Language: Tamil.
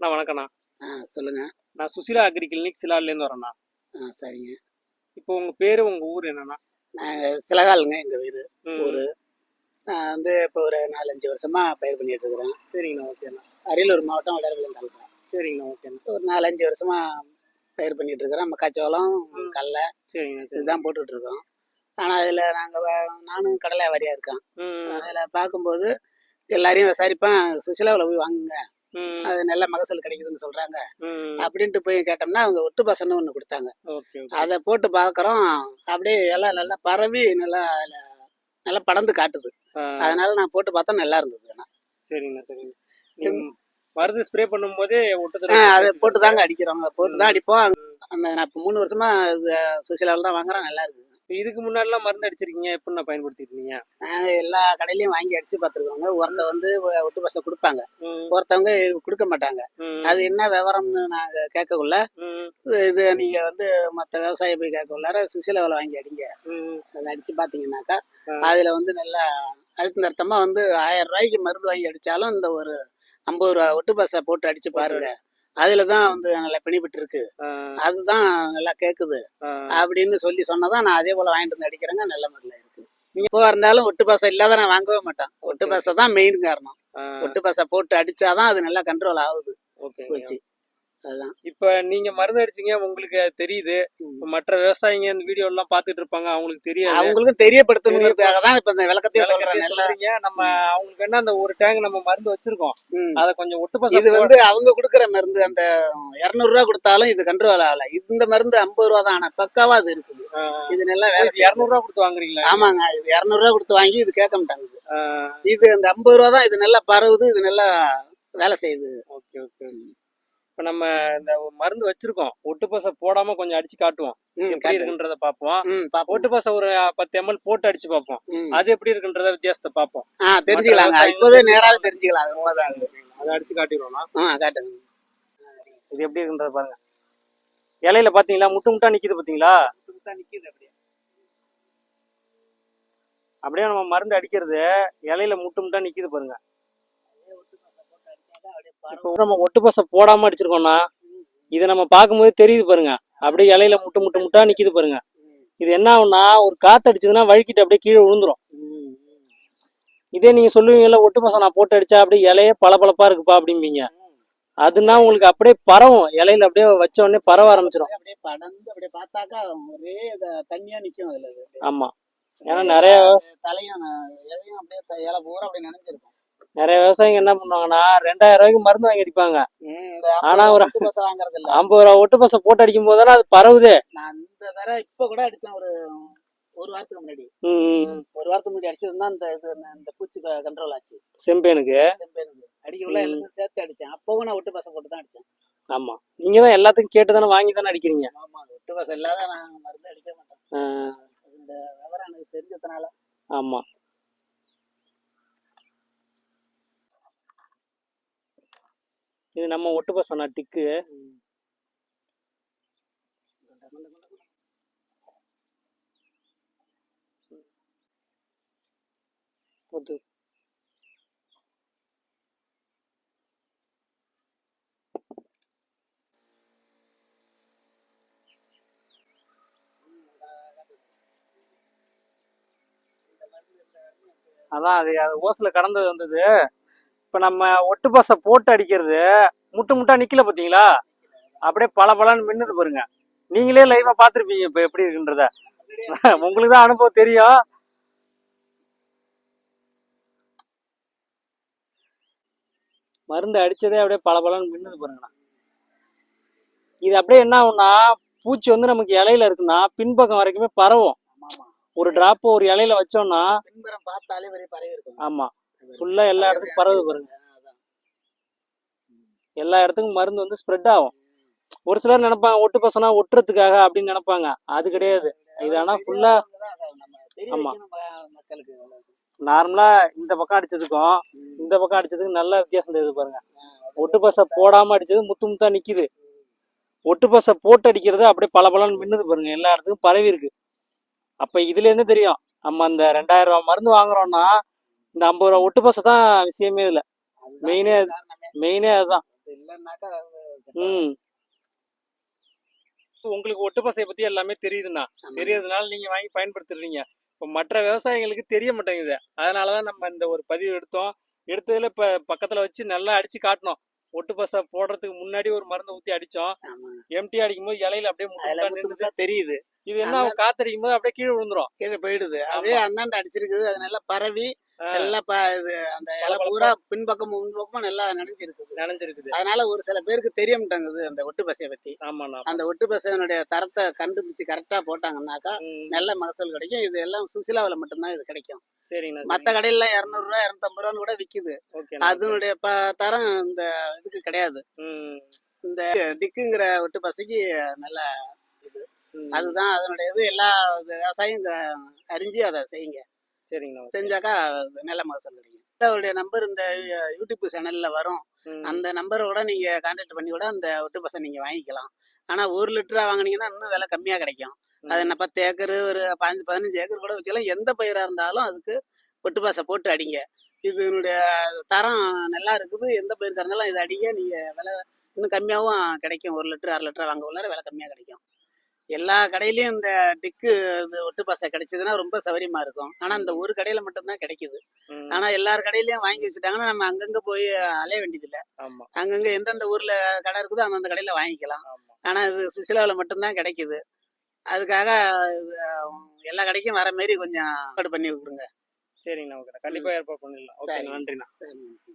அண்ணா வணக்கண்ணா ஆ சொல்லுங்க. நான் சுசிலா அக்ரி கிளினிக் சிலாலேருந்து வரேண்ணா ஆ சரிங்க. இப்போ உங்க பேரு உங்க ஊர் என்னண்ணா? நாங்கள் சிலகாலுங்க எங்கள் வீடு. ஊர். நான் வந்து இப்போ ஒரு நாலஞ்சு வருஷமா பயிர் பண்ணிட்டு இருக்கிறேன். சரிங்கண்ணா ஓகேண்ணா. அரியலூர் மாவட்டம் வளர்விலம் தாலுக்கா சரிங்கண்ணா ஓகேண்ணா. ஒரு நாலஞ்சு வருஷமா பயிர் பண்ணிட்டு இருக்கிறேன். மக்காச்சோளம். கடலை சரிங்கண்ணா சரி இதுதான் இருக்கோம் ஆனால் அதில் நாங்கள் நானும் கடலை வியாபாரியாக இருக்கேன். அதில் பார்க்கும்போது எல்லாரையும் விசாரிப்பேன். சுசிலாவில் போய் வாங்குங்க. அது நல்ல மகசூல் கிடைக்குதுன்னு சொல்கிறாங்க ம், அப்படின்ட்டு போய் கேட்டோம்னா அவங்க ஒட்டு பசன்னு ஒன்று கொடுத்தாங்க. அதை போட்டு பார்க்குறோம் அப்படியே எல்லாம் நல்லா பரவி நல்லா நல்லா படர்ந்து காட்டுது. அதனால நான் போட்டு பார்த்தா நல்லா இருந்தது ஆனா. சரிங்கண்ணா சரிங்க நீங்க மருந்து ஸ்ப்ரே பண்ணும்போதே அதை போட்டு தாங்க அடிக்கிறோங்க. போட்டு தான் அடிப்போம். அந்த நான் இப்போ மூணு வருஷமா சுசிலாவில் தான் வாங்குறேன். நல்லா இருக்குது இதுக்கு முன்னாடிலாம் மருந்து அடிச்சிருக்கீங்க பயன்படுத்திட்டு இருந்தீங்க? நாங்கள் எல்லா கடையிலையும் வாங்கி அடிச்சு பார்த்துருக்கோங்க ஒருத்த வந்து ஒட்டு பசை கொடுப்பாங்க. ஒருத்தவங்க கொடுக்க மாட்டாங்க. அது என்ன விவரம்னு நாங்கள் கேட்கக்குள்ள இது- நீங்கள் வந்து மற்ற விவசாயி போய் கேட்கக்குள்ளார சுசிலாவில் வாங்கி அடிங்க. அதை அடிச்சு பார்த்தீங்கன்னாக்கா. அதில் வந்து நல்லா அழுத்த நிறுத்தமாக வந்து ஆயிரம் ரூபாய்க்கு மருந்து வாங்கி அடித்தாலும் இந்த ஒரு ஐம்பது ரூபா ஒட்டு பசை போட்டு அடிச்சு பாருங்க. அதில் தான் வந்து நல்லா பிணிபட்டு இருக்கு அதுதான் நல்லா கேட்குது ஆ, அப்படின்னு சொல்லி சொன்னதான் நான் அதே போல் வாங்கிட்டு வந்து அடிக்கிறேங்க நல்ல முறையில் இருக்கு. இப்போ இருந்தாலும் ஒட்டு பசை இல்லாத நான் வாங்கவே மாட்டேன். ஒட்டு பசை தான் மெயின் காரணம். ஒட்டு பசை போட்டு அடிச்சாதான் அது நல்லா கண்ட்ரோல் ஆகுது. போச்சு. அதுதான் இப்ப நீங்க மருந்து அடிச்சீங்க உங்களுக்கு தெரியுது. மற்ற விவசாயிங்க இந்த வீடியோ எல்லாம் பாத்துட்டு இருப்பாங்க அவங்களுக்கு தெரியாது. அவங்களுக்கும் தெரியப்படுத்தணுங்கிறதுக்காக தான் இப்போ இந்த விளக்கத்தையும் சொல்றேன் நம்ம அவங்களுக்கு என்ன அந்த ஒரு டேங்க் நம்ம மருந்து வச்சிருக்கோம். அத கொஞ்சம் ஒட்டு இது வந்து அவங்க கொடுக்குற மருந்து அந்த இரநூறுவா கொடுத்தாலும் இது கண்ட்ரோல் ஆகல. இந்த மருந்து ஐம்பது ரூபா தான். ஆனா பக்காவா அது இருக்குது. இது நல்லா வேலை. இருநூறு ரூபா கொடுத்து வாங்குறீங்களா? ஆமாங்க. இது இரநூறுவா கொடுத்து வாங்கி இது கேட்க மாட்டாங்க இது. அந்த ஐம்பது ரூபா தான். இது நல்லா பரவுது. இது நல்லா வேலை செய்யுது. ஓகே ஓகே இப்ப நம்ம இந்த மருந்து வச்சிருக்கோம். ஒட்டு பசை போடாம கொஞ்சம் அடிச்சு காட்டுவோம். எப்படி. இருக்குன்றத பாப்போம் பாப்போம் ஒட்டு பசை ஒரு பத்து எம்எல் போட்டு அடிச்சு பார்ப்போம். ம். அது எப்படி இருக்குன்றத வித்தியாசத்தை பார்ப்போம். ஆ தெரிஞ்சுக்கலாங்க. இப்போவே நேராவே தெரிஞ்சுக்கலாம். அது அடிச்சு காட்டிடுவோம்னா? ஆ காட்டுங்க. இது எப்படி இருக்குன்றத பாருங்க. இலையில பாத்தீங்களா முட்டு முட்டா நிக்குது பாத்தீங்களா நிக்குது அப்படியே. அப்படியே நம்ம மருந்து அடிக்கிறது இலையில முட்டு முட்டா நிக்குது பாருங்க. இப்போ நம்ம ஒட்டு பசை போடாம அடிச்சிருக்கோம்னா இதை நம்ம பார்க்கும்போது தெரியுது பாருங்க. அப்படியே இலையில முட்டு முட்டு முட்டா நிக்குது பாருங்க. இது என்ன ஆகும்னா ஒரு காத்து அடிச்சதுன்னா வழுக்கிட்டு அப்படியே கீழே விழுந்துரும். இதே நீங்க சொல்லுவீங்கல்ல ஒட்டு பசை நான் போட்டு அடிச்சா அப்படியே இலையே பளபளப்பா இருக்குப்பா அப்படிம்பீங்க. அதுனா உங்களுக்கு அப்படியே பரவும். இலையில அப்படியே வச்ச உடனே பரவ ஆரம்பிச்சிடும் அப்படியே படந்து அப்படியே பார்த்தாக்கா ஒரே இத- தண்ணியா நிக்கும் அதுல அது. ஆமா. ஏன்னா நிறைய தலையும் இலையும் அப்படியே இலை பூரா அப்படியே நினைஞ்சிருக்கும். நிறைய விவசாயிங்க என்ன பண்ணுவாங்கன்னா ரெண்டாயிரம் ரூபாய்க்கு மருந்து வாங்கி அடிப்பாங்க. ஆனா ஒரு- ஐம்பது ரூபா ஒட்டு பசை போட்டு அடிக்கும் போதெல்லாம் அது பரவுதே. நான் இந்த தடவை இப்ப கூட அடிச்சேன் ஒரு ஒரு வாரத்துக்கு முன்னாடி. ஒரு வாரத்துக்கு முன்னாடி அடிச்சிருந்தா இந்த இது இந்த பூச்சி கண்ட்ரோல் ஆச்சு. செம்பேனுக்கு? செம்பேனுக்கு. அடிக்கக்குள்ள எல்லாத்தையும் சேர்த்து அடிச்சேன். அப்பவும் நான் ஒட்டு பசை போட்டு தான் அடிச்சேன். ஆமா. நீங்க தான் எல்லாத்துக்கும் கேட்டு தானே வாங்கி தானே அடிக்கிறீங்க? ஆமா ஒட்டு பசை இல்லாத நான் மருந்து அடிக்க மாட்டேன். இந்த விவரம் எனக்கு தெரிஞ்சதுனால. ஆமா. இது நம்ம ஒட்டு பசனா டிக்கு. அதான் அது அது ஓசில கடந்தது வந்தது. இப்ப நம்ம ஒட்டு பசை போட்டு அடிக்கிறது முட்டு முட்டா நிக்கல பாத்தீங்களா? அப்படியே பல பலன்னு மின்னுது பாருங்க. நீங்களே லைவா பாத்திருப்பீங்க இப்ப எப்படி இருக்குன்றத. உங்களுக்கு தான் அனுபவம் தெரியும். மருந்து அடிச்சதே அப்படியே பல பலன்னு மின்னுது பாருங்கண்ணா இது அப்படியே என்ன ஆகும்னா பூச்சி வந்து நமக்கு இலையில இருக்குன்னா பின்பக்கம் வரைக்குமே பரவும். ஒரு டிராப் ஒரு இலையில வச்சோம்னா பின்புறம் பார்த்தாலே பெரிய பறவை இருக்கும். ஆமா. ஃபுல்லா எல்லா இடத்துக்கும் பரவுது பாருங்க. எல்லா இடத்துக்கும் மருந்து வந்து ஸ்ப்ரெட் ஆகும். ஒரு சிலர் நினைப்பாங்க ஒட்டு பசனா ஒட்டுறதுக்காக அப்படின்னு நினைப்பாங்க. அது கிடையாது. இது ஆனா ஃபுல்லா ஆமா. நார்மலா இந்த பக்கம் அடிச்சதுக்கும். இந்த பக்கம் அடிச்சதுக்கும் நல்ல வித்தியாசம் தெரியுது பாருங்க. ஒட்டு பசை போடாம அடிச்சது முத்து முத்தா நிக்குது. ஒட்டு பசை போட்டு அடிக்கிறது அப்படியே பல பலன்னு மின்னுது பாருங்க. எல்லா இடத்துக்கும் பரவி இருக்கு. அப்ப இதுல இருந்து தெரியும். நம்ம அந்த ரெண்டாயிரம் ரூபாய் மருந்து வாங்குறோம்னா இந்த ஐம்பது ரூபா ஒட்டு பசை தான் விஷயமே அதுதான் மெயினே. மெயினே அதுதான். ம். உங்களுக்கு ஒட்டு பசையை பத்தி எல்லாமே தெரியுதுண்ணா. தெரியறதுனால நீங்க வாங்கி பயன்படுத்துறீங்க இப்போ மற்ற விவசாயிகளுக்கு தெரிய மாட்டேங்குது. அதனாலதான் நம்ம இந்த ஒரு பதிவு எடுத்தோம். எடுத்ததுல இப்ப பக்கத்துல வச்சு நல்லா அடிச்சு காட்டணும். ஒட்டு பசை போடுறதுக்கு முன்னாடி ஒரு மருந்தை ஊத்தி அடிச்சோம். எம்டி அடிக்கும் போது இலையில அப்படியே தெரியுது. இது என்ன? காத்தடிக்கும் போது அப்படியே கீழே விழுந்துரும். கீழே போயிடுது. அதே அந்தாண்ட அடிச்சிருக்குது. அது நல்லா பரவி நல்லா இது அந்த இலை. பூரா பின்பக்கம் முன்பக்கமும் நல்லா நனைஞ்சிருக்குது. நனைஞ்சிருக்குது. அதனால ஒரு சில பேருக்கு தெரிய மாட்டேங்குது அந்த ஒட்டு பசையை பத்தி. அந்த ஒட்டு பசையினுடைய தரத்தை கண்டுபிடிச்சு கரெக்டா போட்டாங்கன்னாக்கா நல்ல மகசூல் கிடைக்கும். இது எல்லாம் சுசிலாவில் மட்டும்தான் இது கிடைக்கும். மற்ற கடையில இரநூறுவா இரநூத்தம்பது ரூபான்னு கூட விக்குது. அதனுடைய தரம் இந்த இதுக்கு கிடையாது. இந்த டிக்குங்கிற ஒட்டு பசைக்கு நல்ல ம். அதுதான் அதனுடைய இது எல்லா விவசாயியும் இங்க அறிஞ்சு அதை செய்யுங்க. சரிங்கண்ணா செஞ்சாக்கா நல்ல மகசூல் கிடைக்கும். அவருடைய நம்பர் இந்த யூடியூப் சேனல்ல வரும். அந்த நம்பரோட நீங்க கான்டாக்ட் பண்ணி கூட அந்த ஒட்டு பசை நீங்க வாங்கிக்கலாம். ஆனா ஒரு லிட்டரா வாங்குனீங்கன்னா இன்னும் விலை கம்மியா கிடைக்கும். அது என்ன பத்து ஏக்கர் ஒரு பதினஞ்சு பதினஞ்சு ஏக்கர் கூட வச்சுக்கலாம். எந்த பயிரா இருந்தாலும் அதுக்கு ஒட்டு பசை போட்டு அடிங்க. இதனுடைய தரம் நல்லா இருக்குது. எந்த பயிருக்கா இருந்தாலும் இது அடிங்க. நீங்க விலை இன்னும் கம்மியாகவும் கிடைக்கும். ஒரு லிட்டர் அரை லிட்டர் வாங்க உள்ளார விலை கம்மியா கிடைக்கும். எல்லா கடையிலயும் இந்த டிக்கு ஒட்டு பசை கிடைச்சதுன்னா ரொம்ப சௌரியமா இருக்கும். ஆனா இந்த ஒரு கடையில மட்டும்தான் கிடைக்குது. ஆனா எல்லார் கடையிலயும் வாங்கி வச்சுட்டாங்கன்னா நம்ம அங்கங்க போய் அலைய வேண்டியதில்லை. அங்கங்க எந்தெந்த ஊர்ல கடை இருக்குதோ அந்தந்த கடையில வாங்கிக்கலாம். ஆனா இது சுசிலாவில் மட்டும்தான் கிடைக்குது. அதுக்காக எல்லா கடைக்கும் வர மாரி கொஞ்சம் ஏற்பாடு பண்ணி கொடுங்க. சரிங்கண்ணா ஓகேண்ணா. கண்டிப்பா ஏற்பாடு பண்ணிடலாம். ஓகே. நன்றிண்ணா.